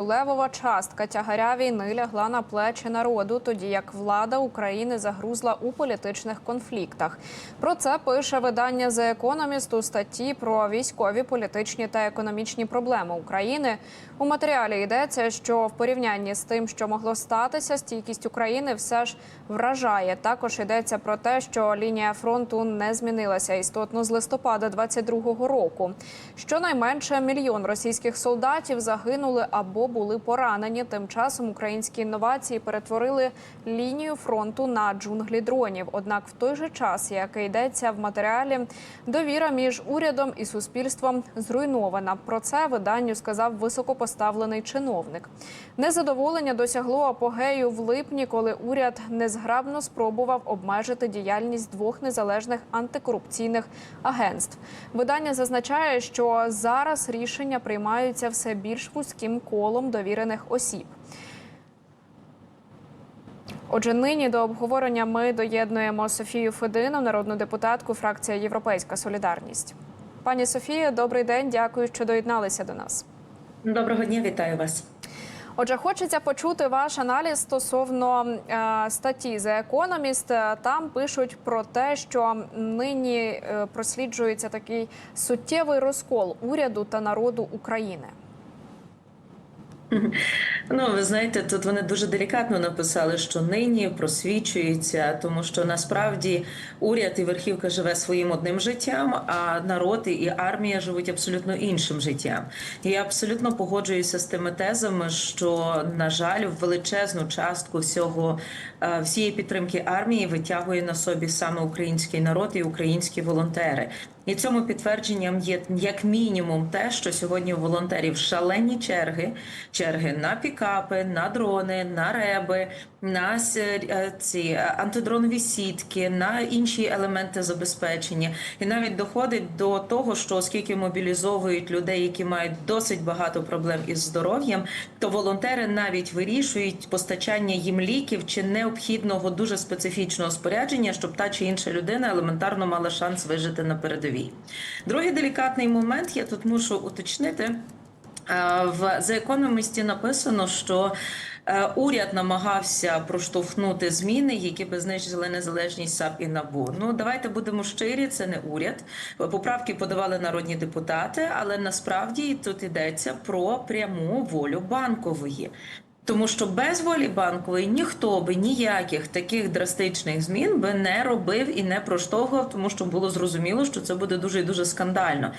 Левова частка тягаря війни лягла на плечі народу, тоді як влада України загрузла у політичних конфліктах. Про це пише видання The Economist у статті про військові, політичні та економічні проблеми України. У матеріалі йдеться, що в порівнянні з тим, що могло статися, стійкість України все ж вражає. Також йдеться про те, що лінія фронту не змінилася істотно з листопада 22-го року. Щонайменше мільйон російських солдатів загинули або були поранені. Тим часом українські інновації перетворили лінію фронту на джунглі дронів. Однак, в той же час, як і йдеться в матеріалі, довіра між урядом і суспільством зруйнована. Про це виданню сказав високопоставлений чиновник. Незадоволення досягло апогею в липні, коли уряд незграбно спробував обмежити діяльність двох незалежних антикорупційних агентств. Видання зазначає, що зараз рішення приймаються все більш вузьким колом довірених осіб. Отже, нині до обговорення ми доєднуємо Софію Федину, народну депутатку, фракція Європейська Солідарність. Пані Софія, добрий день. Дякую, що доєдналися до нас. Доброго дня, вітаю вас. Отже, хочеться почути ваш аналіз стосовно е, статті The Economist. Там пишуть про те, що нині е, просліджується такий суттєвий розкол уряду та народу України. Ну, ви знаєте, тут вони дуже делікатно написали, що нині просвічується, тому що насправді уряд і верхівка живе своїм одним життям, а народ і армія живуть абсолютно іншим життям. І я абсолютно погоджуюся з тими тезами, що на жаль, величезну частку всього е, всієї підтримки армії витягує на собі саме український народ і українські волонтери. І цьому підтвердженням є як мінімум те, що сьогодні у волонтерів шалені черги, черги на пікапи, на дрони, на реби, на ці антидронові сітки, на інші елементи забезпечення, і навіть доходить до того, що оскільки мобілізовують людей, які мають досить багато проблем із здоров'ям, то волонтери навіть вирішують постачання їм ліків чи необхідного дуже специфічного спорядження, щоб та чи інша людина елементарно мала шанс вижити на передовій. Другий делікатний момент я тут мушу уточнити. Е, В The Economist написано, що е, уряд намагався проштовхнути зміни, які би знищили незалежність САП і НАБУ. Ну давайте будемо щирі. Це не уряд. Поправки подавали народні депутати, але насправді тут йдеться про пряму волю банкової. Тому що без волі банкової ніхто би ніяких таких драстичних змін би не робив і не проштовхував, тому що було зрозуміло, що це буде дуже і дуже скандально.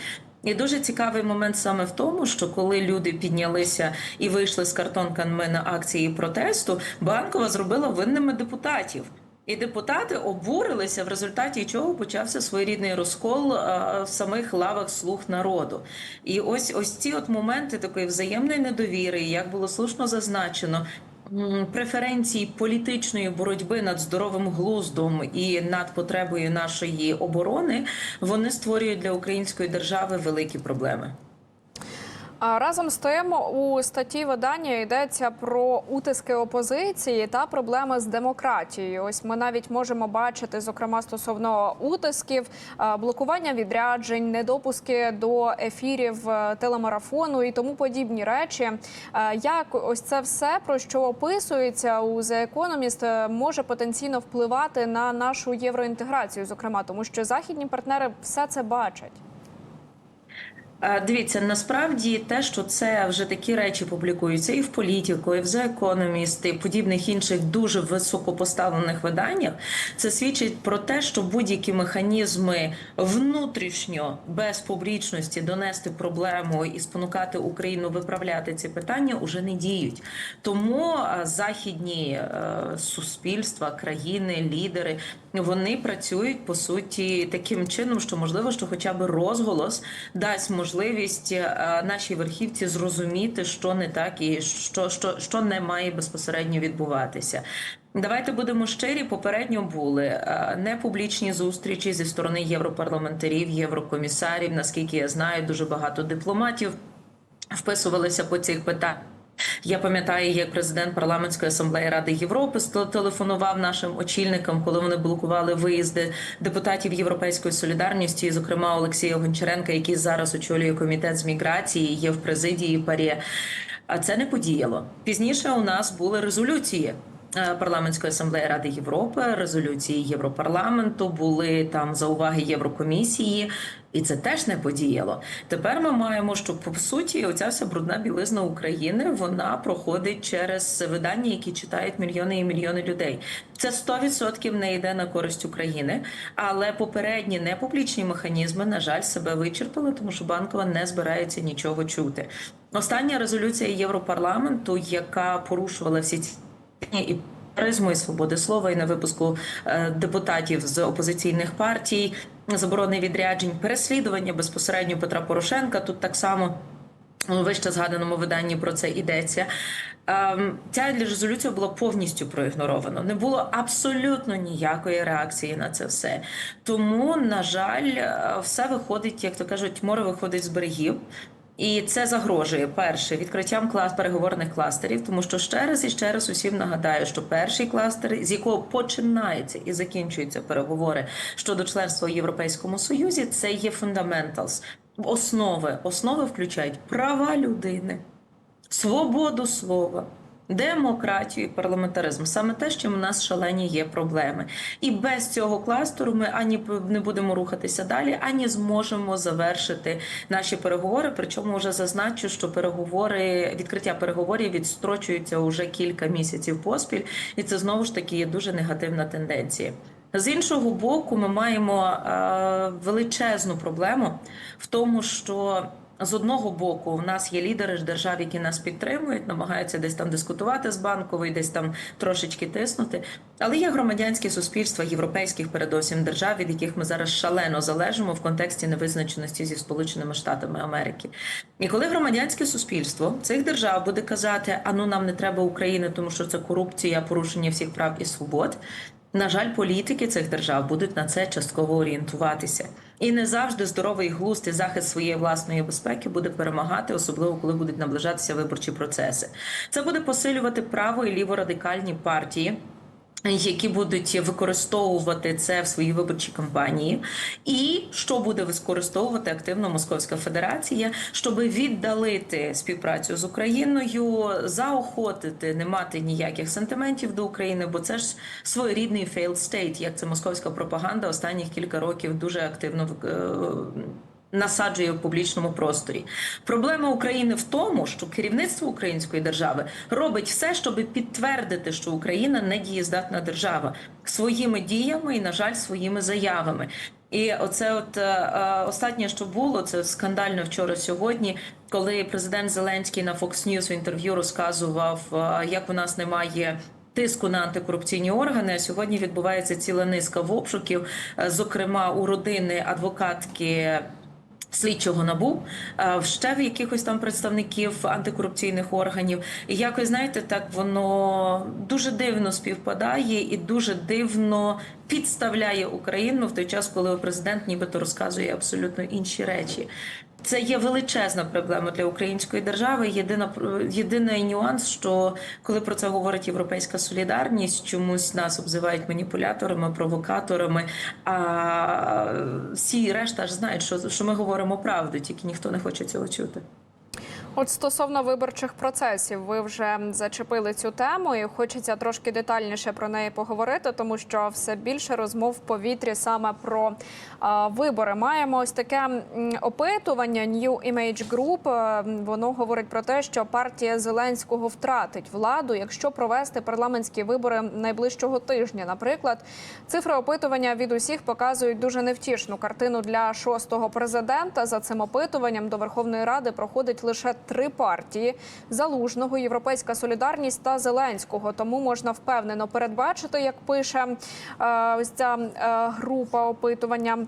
І дуже цікавий момент саме в тому, що коли люди піднялися і вийшли з картонками на акції протесту, банкова зробила винними депутатів. І депутати обурилися, в результаті чого почався своєрідний розкол а, в самих лавах слуг народу. І ось ось ці от моменти такої взаємної недовіри, як було слушно зазначено. Преференції політичної боротьби над здоровим глуздом і над потребою нашої оборони вони створюють для української держави великі проблеми. Разом з тим у статті видання йдеться про утиски опозиції та проблеми з демократією. Ось ми навіть можемо бачити, зокрема стосовно утисків, блокування відряджень, недопуски до ефірів е, телемарафону і тому подібні речі. Як ось це все про що описується у The Economist, е, може потенційно впливати на нашу євроінтеграцію, зокрема, тому що західні партнери все це бачать. Е, Дивіться, насправді те, що це вже такі речі публікуються і в політику, і в The Economist, і подібних інших дуже високопоставлених виданнях, це свідчить про те, що будь-які механізми внутрішньо без публічності донести проблему і спонукати Україну виправляти ці питання уже не діють. Тому е, західні е, суспільства, країни, лідери. Вони працюють по суті таким чином, що можливо, що хоча б розголос дасть можливість е, нашій верхівці зрозуміти, що не так і що, що, що не має безпосередньо відбуватися. Давайте будемо щирі. Попередньо були е, непублічні зустрічі зі сторони європарламентарів, єврокомісарів. Наскільки я знаю, дуже багато дипломатів вписувалися по цих питаннях. Я пам'ятаю, як президент парламентської асамблеї Ради Європи телефонував нашим очільникам, коли вони блокували виїзди депутатів Європейської солідарності, зокрема Олексія Гончаренка, який зараз очолює комітет з міграції, є в президії ПАРЄ. А це не подіяло. Пізніше у нас були резолюції. е, Парламентської асамблеї Ради Європи, резолюції Європарламенту, були там зауваги Єврокомісії, і це теж не подіяло. Тепер ми маємо, що по суті, оця вся брудна білизна України вона проходить через видання, які читають мільйони і мільйони людей. Це 100% не йде на користь України, але попередні непублічні механізми, на жаль, себе вичерпали, тому що банкова не збирається нічого чути. Остання резолюція Європарламенту, яка порушувала всі ці і тероризму, і свободи слова, і на випуску е, депутатів з опозиційних партій, заборони відряджень, переслідування безпосередньо Петра Порошенка. Тут так само у вище згаданому виданні про це йдеться. Ем, Ця резолюція була повністю проігнорована. Не було абсолютно ніякої реакції на це все. Тому, на жаль, е, все виходить, як то кажуть, море виходить з берегів. І це загрожує перше відкриттям клас переговорних кластерів, тому що ще раз і ще раз усім нагадаю, що перший кластер, з якого починається і закінчуються переговори щодо членства в Європейському Союзі, це є фундаменталс Основи основи включають права людини, свободу слова. Демократію і парламентаризм саме те, чим у нас шалені є проблеми, і без цього кластеру ми ані не будемо рухатися далі, ані зможемо завершити наші переговори. Причому вже зазначу, що переговори відкриття переговорів відстрочуються уже кілька місяців поспіль, і це знову ж таки є дуже негативна тенденція. З іншого боку, ми маємо е, величезну проблему в тому, що з одного боку в нас є лідери держав, які нас підтримують, намагаються десь там дискутувати з банковою, десь там трошечки тиснути. Але є громадянське суспільство європейських, передовсім держав, від яких ми зараз шалено залежимо в контексті невизначеності зі Сполученими Штатами Америки. І коли громадянське суспільство цих держав буде казати, а ну нам не треба України, тому що це корупція, порушення всіх прав і свобод. На жаль, політики цих держав будуть на це частково орієнтуватися, і не завжди здоровий глузд і захист своєї власної безпеки буде перемагати, особливо коли будуть наближатися виборчі процеси. Це буде посилювати право і ліворадикальні партії. Які будуть використовувати це в своїй виборчій кампанії, і що буде використовувати активно Московська Федерація, щоб віддалити співпрацю з Україною, заохотити не мати ніяких сентиментів до України, бо це ж своєрідний failed state, як це московська пропаганда останніх кілька років дуже активно е, насаджує в публічному просторі. Проблема України в тому, що керівництво української держави робить все, щоб підтвердити, що Україна не дієздатна держава своїми діями і, на жаль, своїми заявами. І оце, от е, е, останнє, що було, це скандально вчора сьогодні, коли президент Зеленський на Fox News в інтерв'ю розказував, е, як у нас немає. Тиску на антикорупційні органи. А сьогодні відбувається ціла низка в обшуків, е, зокрема у родини адвокатки слідчого набу ще в якихось там представників антикорупційних органів. І якось знаєте, так воно дуже дивно співпадає і дуже дивно підставляє Україну в той час, коли президент нібито розказує абсолютно інші речі. Це є величезна проблема для української держави. Єдина єдиний нюанс, що коли про це говорить європейська солідарність, чомусь нас обзивають маніпуляторами, провокаторами. А всі решта ж знають, що, що ми говоримо правду, тільки ніхто не хоче цього чути. От стосовно виборчих процесів, ви вже зачепили цю тему, і хочеться трошки детальніше про неї поговорити, тому що все більше розмов в повітрі саме про а, вибори. Маємо ось таке опитування New Image Group. Е, Воно говорить про те, що партія Зеленського втратить владу, якщо провести парламентські вибори найближчого тижня. Наприклад, цифри опитування від усіх показують дуже невтішну картину для шостого президента. За цим опитуванням до Верховної Ради проходить лише три партії: Залужного, Європейська Солідарність та Зеленського. Тому можна впевнено передбачити, як пише е, ось ця е, група опитування.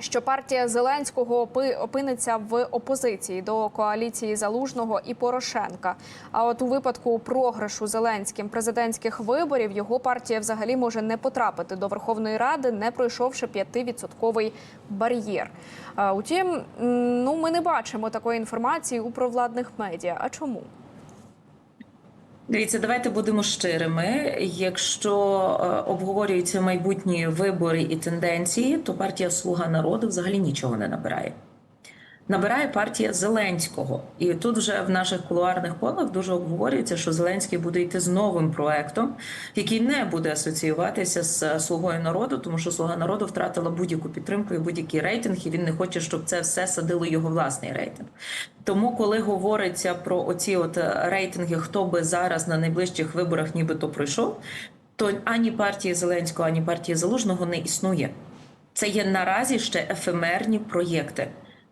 Що партія Зеленського опи- опиниться в опозиції до коаліції Залужного і Порошенка. А от у випадку програшу Зеленським президентських виборів його партія взагалі може не потрапити до Верховної Ради, не пройшовши 5-відсотковий бар'єр. Утім, ну ми не бачимо такої інформації у провладних медіа. А чому? Дивіться, давайте будемо щирими. Якщо е, обговорюються майбутні вибори і тенденції, то партія Слуга народу взагалі нічого не набирає. Набирає партія Зеленського, і тут вже в наших кулуарних колах дуже обговорюється, що Зеленський буде йти з новим проектом, який не буде асоціюватися з слугою народу, тому що слуга народу втратила будь-яку підтримку і будь-який рейтинг, і він не хоче, щоб це все садило його власний рейтинг. Тому, коли говориться про оці от рейтинги, хто би зараз на найближчих виборах нібито пройшов, то ані партії Зеленського, ані партії Залужного не існує. Це є наразі ще ефемерні проєкти.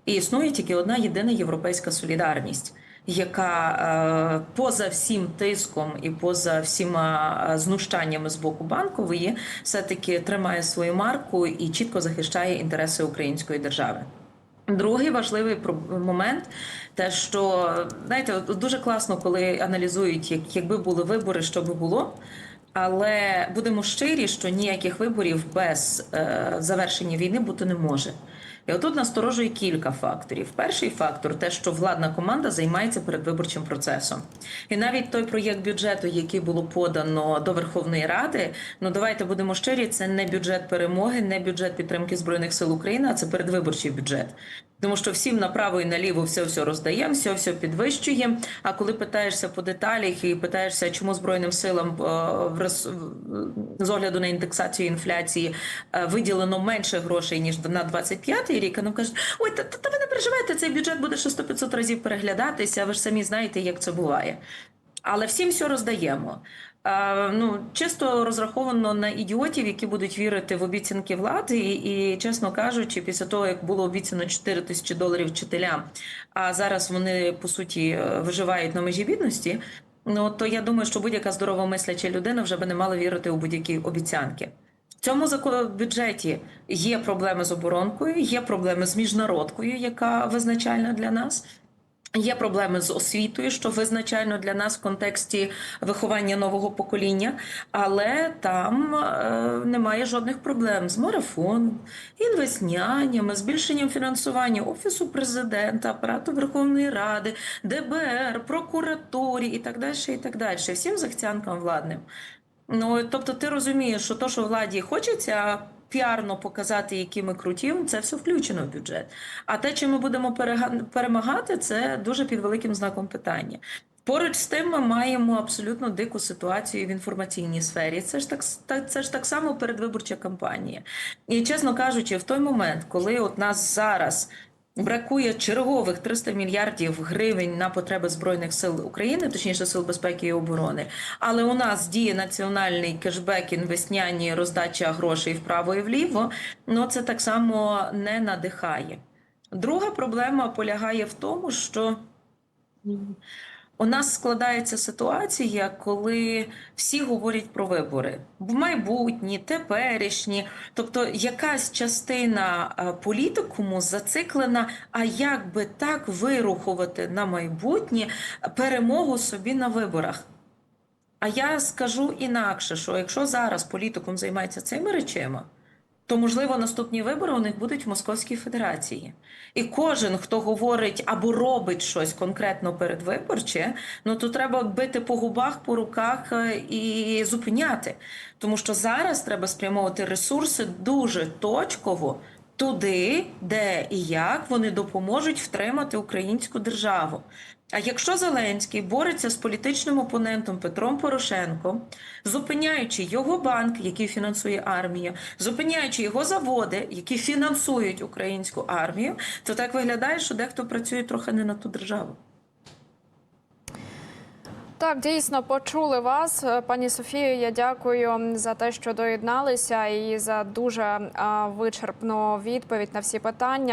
І існує тільки одна єдина європейська солідарність, яка е, поза всім тиском і поза всіма е, знущаннями з боку банкової все-таки тримає свою марку і чітко захищає інтереси української держави. Другий важливий момент, те, що знаєте, дуже класно, коли аналізують, як, якби були вибори, що би було. Але будемо щирі, що ніяких виборів без е, завершення війни бути не може. І отут насторожує кілька факторів. Перший фактор те, що владна команда займається передвиборчим процесом. І навіть той проєкт бюджету, який було подано до Верховної Ради, ну давайте будемо щирі, це не бюджет перемоги, не бюджет підтримки збройних сил України, а це передвиборчий бюджет. Тому що всім направо і наліво все все роздаємо, все все підвищуємо. А коли питаєшся по деталях і питаєшся, чому збройним силам е, з огляду на індексацію інфляції е, виділено менше грошей ніж на 25-й рік, а нам кажуть, ой, та, та, та ви не переживайте, цей бюджет буде ще 100-500 разів переглядатися. Ви ж самі знаєте, як це буває. Але всім все роздаємо. Ну, чисто розраховано на ідіотів, які будуть вірити в обіцянки влади, і, і чесно кажучи, після того як було обіцяно 4 тисячі доларів вчителям, а зараз вони по суті е, виживають на межі бідності. Ну то я думаю, що будь-яка здорова мисляча людина вже би не мала вірити у будь-які обіцянки. В цьому бюджеті є проблеми з оборонкою, є проблеми з міжнародкою, яка визначальна для нас. Є проблеми з освітою, що визначально для нас в контексті виховання нового покоління, але там е, немає жодних проблем з марафоном, інвесняннями, збільшенням фінансування офісу президента, апарату Верховної Ради, ДБР, прокуратурі і так далі. І так далі. Всім захцянкам владним. Ну тобто, ти розумієш, що то, що владі хочеться. Піарно показати, які ми круті, це все включено в бюджет. А те, чи ми будемо перемагати, це дуже під великим знаком питання. Поруч з тим, ми маємо абсолютно дику ситуацію в інформаційній сфері. Це ж так- це ж так само передвиборча кампанія. І чесно кажучи, в той момент, коли от нас зараз бракує чергових 300 мільярдів гривень на потреби збройних сил України, точніше сил безпеки і оборони. Але у нас діє національний кешбек, інвесняні роздача грошей вправо і вліво. Ну це так само не надихає. Друга проблема полягає в тому, що у нас складається ситуація, коли всі говорять про вибори в майбутні, теперішні. Тобто якась частина е, політикуму зациклена, а як би так вирухувати на майбутнє перемогу собі на виборах. А я скажу інакше, що якщо зараз політикум займається цими речами, то можливо наступні вибори у них будуть в Московській Федерації. І кожен, хто говорить або робить щось конкретно передвиборче, ну то треба бити по губах, по руках е, і зупиняти. Тому що зараз треба спрямовувати ресурси дуже точково туди, де і як вони допоможуть втримати українську державу. А якщо Зеленський бореться з політичним опонентом Петром Порошенком, зупиняючи його банк, який фінансує армію, зупиняючи його заводи, які фінансують українську армію, то так виглядає, що дехто працює трохи не на ту державу. Так, дійсно почули вас, Е, пані Софію. Я дякую за те, що доєдналися, і за дуже вичерпну відповідь на всі питання.